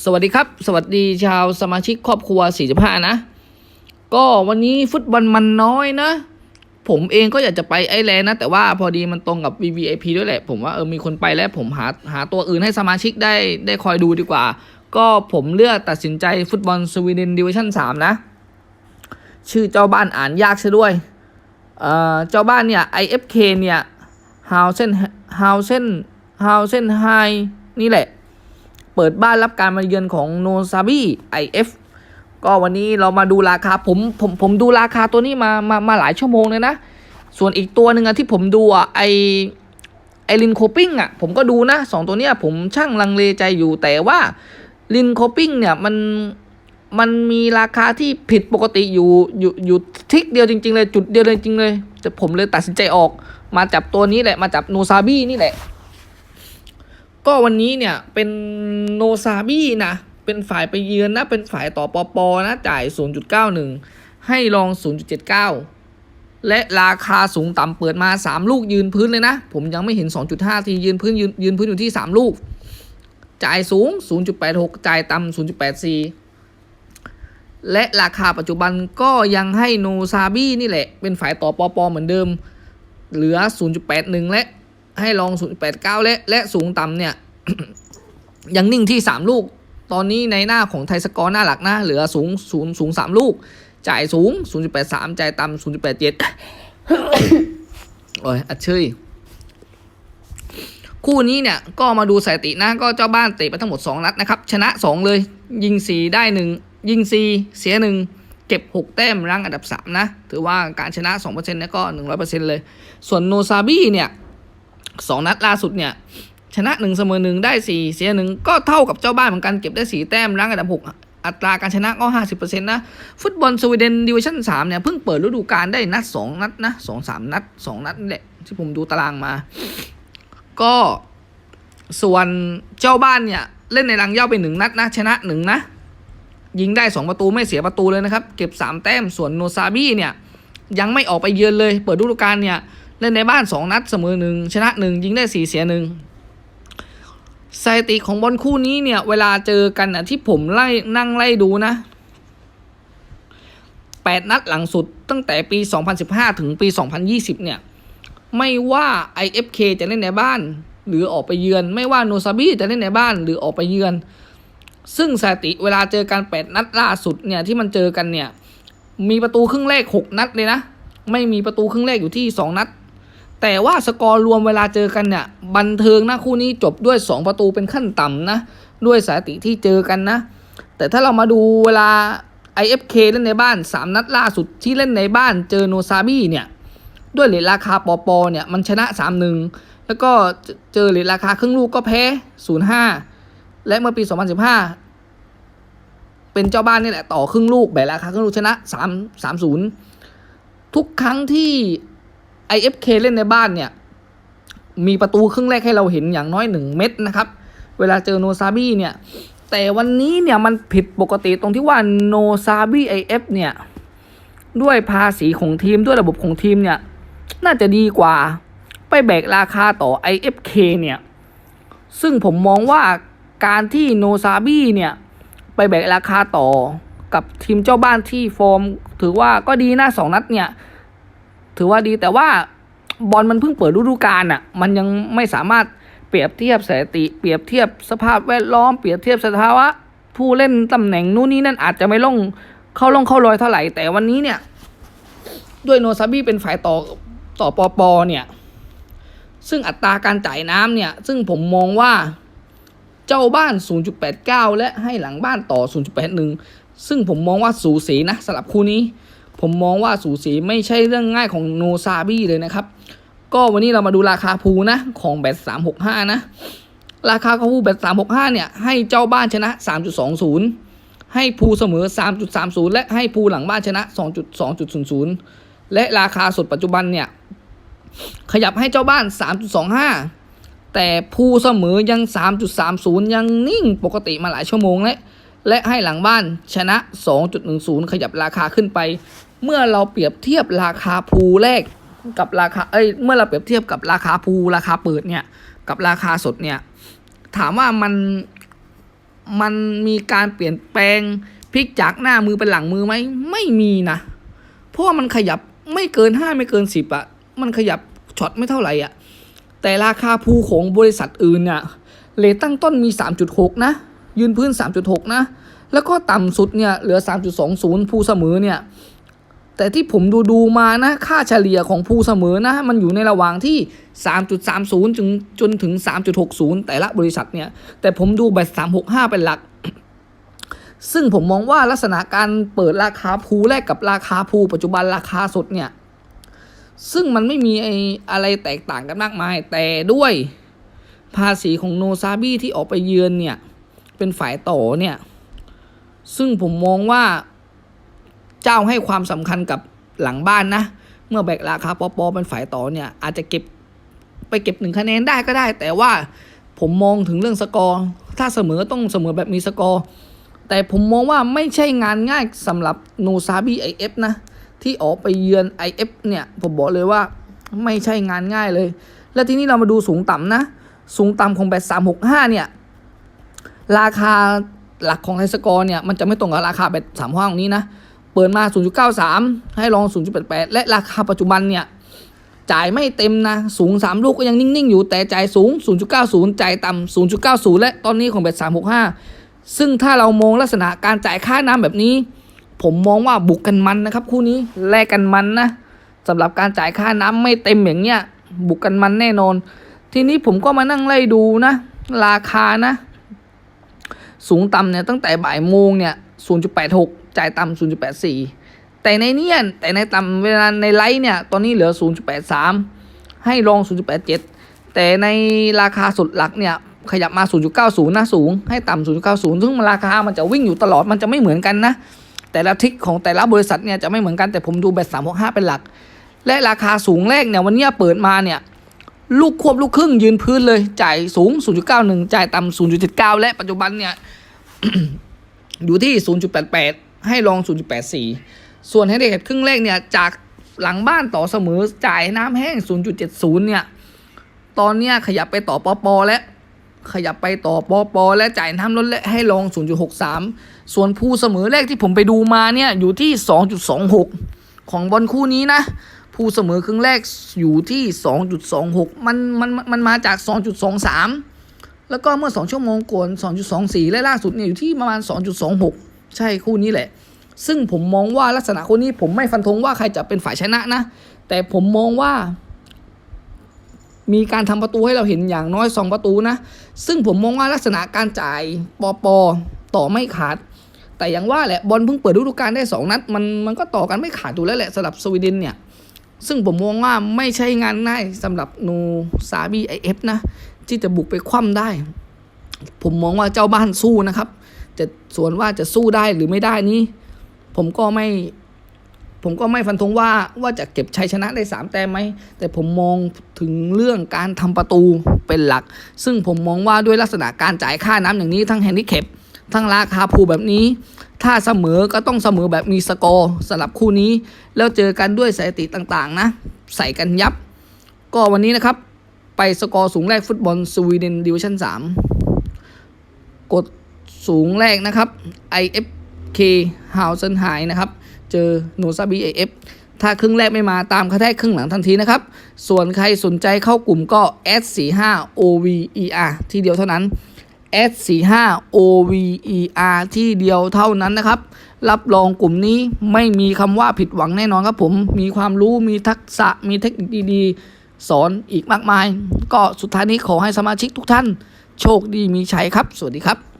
สวัสดีครับ สวัสดีชาวสมาชิกครอบครัว 45 นะ ก็วันนี้ฟุตบอลมันน้อยนะ ผมเองก็อยากจะไปไอแลนด์นะ แต่ว่าพอดีมันตรงกับ VVIP ด้วยแหละ ผมว่าเออมีคนไปแล้วผมหาหาตัวอื่นให้สมาชิกได้ได้คอยดูดีกว่า ก็ผมเลือกตัดสินใจฟุตบอลสวีเดนดิวิชั่น 3 นะ ชื่อเจ้าบ้านอ่านยากซะด้วยเอ่อเจ้าบ้านเนี่ย IFK เนี่ยฮาวเซนฮาวเซนฮาวเซนไฮนี่แหละ เปิดบ้านรับการมาเยือนของโนซาบิไอเอฟก็วันนี้เรามาดูราคาผมผมผมดูราคาตัวนี้มามามาหลายชั่วโมงเลยนะ ส่วนอีกตัวหนึ่งอะที่ผมดูอะไอไอลินโคปิ้งอะผมก็ดูนะสองตัวเนี้ยผมช่างลังเลใจอยู่แต่ว่าลินโคปิ้งเนี่ยมันมันมีราคาที่ผิดปกติอยู่อยู่อยู่ทิกเดียวจริง ๆ เลยจุดเดียวเลยจริงเลยแต่ผมเลยตัดสินใจออก มาจับตัวนี้แหละมาจับโนซาบินี่แหละ ก็วันนี้เนี่ยเป็นโนซาบินะ เป็นฝ่ายไปเยือนนะ เป็นฝ่ายต่อปอปอนะ จ่าย 0.91 ให้ลอง 0.79 และราคาสูงต่ำเปิดมา 3 ลูกยืนพื้นเลยนะ ผมยังไม่เห็น 2.5 ทียืนพื้นยืนยืนพื้นอยู่ที่ 3 ลูก จ่ายสูง 0.86 จ่ายต่ำ0.84และราคาปัจจุบันก็ยังให้โนซาบินี่แหละ เป็นฝ่ายต่อปอปอเหมือนเดิม เหลือ 0.81 และ ให้ลอง0.89 และและสูงต่ำเนี่ยยังนิ่งที่ 3 ลูก ตอนนี้ในหน้าของไทยสกอร์หน้าหลักนะเหลือสูงสูงสูง 3 ลูก จ่ายสูง 0.83 จ่ายต่ำ0.87 โอ้ยอัดเชยคู่นี้เนี่ยก็มาดูสถิตินะก็เจ้าบ้านเตะไปทั้งหมด 2 นัดนะครับ ชนะ 2 เลย ยิง 4 ได้ 1 ยิง 4 เสีย 1 เก็บ 6 แต้มรั้งอันดับ 3 นะ ถือว่าการชนะ 2%เนี่ยก็ 100%เลย ส่วนโนซาบิเนี่ย สองนัดล่าสุดเนี่ยชนะหนึ่งเสมอหนึ่งได้สี่เสียหนึ่งก็เท่ากับเจ้าบ้านเหมือนกันเก็บได้สี่แต้มรั้งอันดับหกอัตราการชนะก็ห้าสิบเปอร์เซ็นต์นะ ฟุตบอลสวีเดนดิวิชั่นสามเนี่ย เพิ่งเปิดฤดูกาลได้นัดสองนัดนะสองสามนัดสองนัดนี่แหละ ที่ผมดูตารางมา ก็ส่วนเจ้าบ้านเนี่ย เล่นในรังเย่าไปหนึ่งนัดนะ ชนะหนึ่งนะ ยิงได้สองประตูไม่เสียประตูเลยนะครับ เก็บสามแต้มส่วนโนซาบิเนี่ย ยังไม่ออกไปเยือนเลย เปิดฤดูกาลเนี่ย เล่นในบ้าน 2 นัดเสมอหนึ่งชนะหนึ่งยิงได้ 4 เสียหนึ่งสถิติของบอลคู่นี้เนี่ย เวลาเจอกันอะที่ผมไล่นั่งไล่ดูนะ8นัดหลังสุดตั้งแต่ปี 2015 ถึงปี 2020 เนี่ย ไม่ว่า IFK จะเล่นในบ้าน หรือออกไปเยือน ไม่ว่าโนซาบิจะเล่นในบ้านหรือออกไปเยือน ซึ่งสถิติเวลาเจอกัน 8 นัดล่าสุดเนี่ยที่มันเจอกันเนี่ย มีประตูครึ่งแรก 6 นัดเลยนะ ไม่มีประตูครึ่งแรกอยู่ที่ 2 นัด แต่ว่าสกอร์รวมเวลาเจอกันเนี่ยบันเทิงนะคู่นี้จบด้วย 2 ประตูเป็นขั้นต่ำนะ ด้วยสถิติที่เจอกันนะ แต่ถ้าเรามาดูเวลา IFK เล่นในบ้าน 3 นัดล่าสุดที่เล่นในบ้านเจอโนซาบิเนี่ยด้วยเหรียญราคาปอปอเนี่ยมันชนะ 3-1 แล้วก็เจอเหรียญราคาครึ่งลูกก็แพ้ 0-5 และเมื่อปี 2015 เป็นเจ้าบ้านนี่แหละต่อครึ่งลูกแบบราคาครึ่งลูกชนะ 3 3-0 ทุกครั้งที่ IFK เล่นในบ้านเนี่ย มีประตูครึ่งแรกให้เราเห็นอย่างน้อยหนึ่งเม็ดนะครับ เวลาเจอโนซาบิเนี่ย แต่วันนี้เนี่ยมันผิดปกติตรงที่ว่าโนซาบิไอเอฟเนี่ย ด้วยภาษีของทีมด้วยระบบของทีมเนี่ย น่าจะดีกว่าไปแบกราคาต่อ IFK เนี่ย ซึ่งผมมองว่าการที่โนซาบิเนี่ย ไปแบกราคาต่อกับทีมเจ้าบ้านที่ฟอร์ม ถือว่าก็ดีนะสองนัดเนี่ย ถือว่าดีแต่ว่าบอลมันเพิ่งเปิดฤดูกาลอะ มันยังไม่สามารถเปรียบเทียบสถิติ เปรียบเทียบสภาพแวดล้อม เปรียบเทียบสภาวะ ผู้เล่นตำแหน่งนู้นนี่นั่นอาจจะไม่ลงเข้าลงเข้ารอยเท่าไหร่ แต่วันนี้เนี่ย ด้วยโนซาบิเป็นฝ่ายต่อต่อปอปอเนี่ย ซึ่งอัตราการจ่ายน้ำเนี่ย ซึ่งผมมองว่าเจ้าบ้าน 0.89 และให้หลังบ้านต่อ 0.81 ซึ่งผมมองว่าสูสีนะสำหรับคู่นี้ ผมมองว่าสูสีไม่ใช่เรื่องง่ายของโนซาบิเลยนะครับ ก็วันนี้เรามาดูราคาภูนะของแบต365 นะ ราคาภูแบต365 เนี่ย ให้เจ้าบ้านชนะ 3.20 ให้ภูเสมอ 3.30 และให้ภูหลังบ้านชนะ 2.2.00 และราคาสดปัจจุบันเนี่ย ขยับให้เจ้าบ้าน 3.25 แต่ภูเสมอยัง 3.30 ยังนิ่งปกติมาหลายชั่วโมงแล้วและให้หลังบ้านชนะ 2.10 ขยับราคาขึ้นไป เมื่อเราเปรียบเทียบราคาภูแรกกับราคาเอ้ยเมื่อเราเปรียบเทียบกับราคาภูราคาเปิดเนี่ย กับราคาสดเนี่ย ถามว่ามันมันมีการเปลี่ยนแปลงพลิกจากหน้ามือเป็นหลังมือไหมไม่มีนะ เพราะว่ามันขยับไม่เกินห้าไม่เกินสิบอะมันขยับช็อตไม่เท่าไหร่อะแต่ราคาภูของบริษัทอื่นเนี่ยเลทตั้งต้นมี 3.6 นะ ยืนพื้น 3.6 นะ แล้วก็ต่ำสุดเนี่ยเหลือ 3.20 ภูเสมอเนี่ย แต่ที่ผมดูดูมานะค่าเฉลี่ยของภูเสมอนะ มันอยู่ในระหว่างที่ 3.30ถึงจนถึง 3.60 แต่ละบริษัทเนี่ย แต่ผมดูแบบ365 เป็นหลัก ซึ่งผมมองว่าลักษณะการเปิดราคาภูแลกกับราคาภูปัจจุบันราคาสดเนี่ย ซึ่งมันไม่มีไออะไรแตกต่างกันมากมาย แต่ด้วยภาษีของโนซาบิที่ออกไปเยือนเนี่ย เป็นฝ่ายต่อเนี่ย ซึ่งผมมองว่า เจ้าให้ความสำคัญกับหลังบ้านนะ เมื่อแบกราคาปอปอเป็นฝ่ายต่อเนี่ย อาจจะเก็บไปเก็บหนึ่งคะแนนได้ก็ได้ แต่ว่าผมมองถึงเรื่องสกอร์ ถ้าเสมอต้องเสมอแบบมีสกอร์ แต่ผมมองว่าไม่ใช่งานง่ายสำหรับโนซาบิไอเอฟนะ ที่ออกไปเยือน IF เนี่ย ผมบอกเลยว่าไม่ใช่งานง่ายเลย แล้วทีนี้เรามาดูสูงต่ำนะ สูงต่ำของแบตสามหกห้าเนี่ย ราคาหลักของไทสกอร์เนี่ย มันจะไม่ตรงกับราคาแบตสามห้าของนี้นะ เปิดมา 0.93 ให้ลอง 0.88 และราคาปัจจุบันเนี่ยจ่ายไม่เต็มนะ สูง 3 ลูกก็ยังนิ่ง ๆ อยู่แต่จ่ายสูง 0.90 จ่ายต่ำ 0.90 และตอนนี้ของแบต365 ซึ่งถ้าเรามองลักษณะการจ่ายค่าน้ำแบบนี้ ผมมองว่าบุกกันมันนะครับ คู่นี้แลกกันมันนะสำหรับการจ่ายค่าน้ำไม่เต็มอย่างเนี้ยบุกกันมันแน่นอน ทีนี้ผมก็มานั่งไล่ดูนะ ราคานะ สูงต่ำเนี่ยตั้งแต่บ่ายโมงเนี่ย 0.86 จ่ายต่ำ0.84 แต่ในเนี่ยแต่ในต่ำเวลาในไลท์เนี่ยตอนนี้เหลือ 0.83 ให้ลอง0.87 แต่ในราคาสุดหลักเนี่ยขยับมา 0.90นะสูง ให้ต่ำ0.90 ซึ่งมันราคามันจะวิ่งอยู่ตลอดมันจะไม่เหมือนกันนะ แต่ละทิกของแต่ละบริษัทเนี่ยจะไม่เหมือนกันแต่ผมดูแบต365 เป็นหลัก และราคาสูงแรกเนี่ยวันนี้เปิดมาเนี่ยลูกควบลูกครึ่งยืนพื้นเลย จ่ายสูง 0.91 จ่ายต่ำ0.79 และปัจจุบันเนี่ย อยู่ที่ 0.88 ให้ลอง 0.84 ส่วนให้เด็กครึ่งแรกเนี่ยจากหลังบ้านต่อเสมอจ่ายน้ำแห้ง 0.70 เนี่ย ตอนเนี้ยขยับไปต่อปอปอและขยับไปต่อปอปอและจ่ายน้ำลดและให้ลอง 0.63 ส่วนภูเสมอแรกที่ผมไปดูมาเนี่ยอยู่ที่ 2.26 ของบอลคู่นี้นะ ผู้เสมอครึ่งแรกอยู่ที่ 2.26 มันมันมันมาจาก 2.23 แล้วก็เมื่อ 2 ชั่วโมงก่อน2.24 และล่าสุดเนี่ยอยู่ที่ประมาณ 2.26 ใช่คู่นี้แหละ ซึ่งผมมองว่าลักษณะคู่นี้ผมไม่ฟันธงว่าใครจะเป็นฝ่ายชนะนะ แต่ผมมองว่า มีการทำประตูให้เราเห็นอย่างน้อย 2 ประตูนะ ซึ่งผมมองว่าลักษณะการจ่ายปอปอต่อไม่ขาด แต่อย่างว่าแหละบอลเพิ่งเปิดฤดูกาลได้ 2 นัดมันมันก็ต่อกันไม่ขาดอยู่แล้วแหละสำหรับสวีเดนเนี่ยซึ่งผมมองว่าไม่ใช่งานง่ายสำหรับนูซาบีไอเอฟนะ ที่จะบุกไปคว่ำได้ ผมมองว่าเจ้าบ้านสู้นะครับ จะส่วนว่าจะสู้ได้หรือไม่ได้นี้ ผมก็ไม่ ผมก็ไม่ฟันธงว่าว่าจะเก็บชัยชนะได้สามแต้มไหมแต่ผมมองถึงเรื่องการทำประตูเป็นหลัก ซึ่งผมมองว่าด้วยลักษณะการจ่ายค่าน้ำอย่างนี้ทั้งแฮนดิแคปทั้งราคาภูแบบนี้ ถ้าเสมอก็ต้องเสมอแบบมีสกอร์สำหรับคู่นี้ แล้วเจอกันด้วยสถิติต่างๆนะ ใส่กันยับ ก็วันนี้นะครับ ไปสกอร์สูงแรกฟุตบอลสวีเดนดิวิชั่น3กด สูงแรกนะครับ IFK ฮาวเซนไฮนะครับ เจอโนซาบี AF ถ้าครึ่งแรกไม่มาตามกระแทกครึ่งหลังทันทีนะครับ ส่วนใครสนใจเข้ากลุ่มก็ S45 OVER ที่เดียวเท่านั้น S45 OVER ที่เดียวเท่านั้นนะครับ รับรองกลุ่มนี้ไม่มีคำว่าผิดหวังแน่นอนครับผม มีความรู้ มีทักษะ มีเทคนิคดีๆ สอนอีกมากมาย ก็สุดท้ายนี้ขอให้สมาชิกทุกท่าน โชคดีมีชัยครับ สวัสดีครับ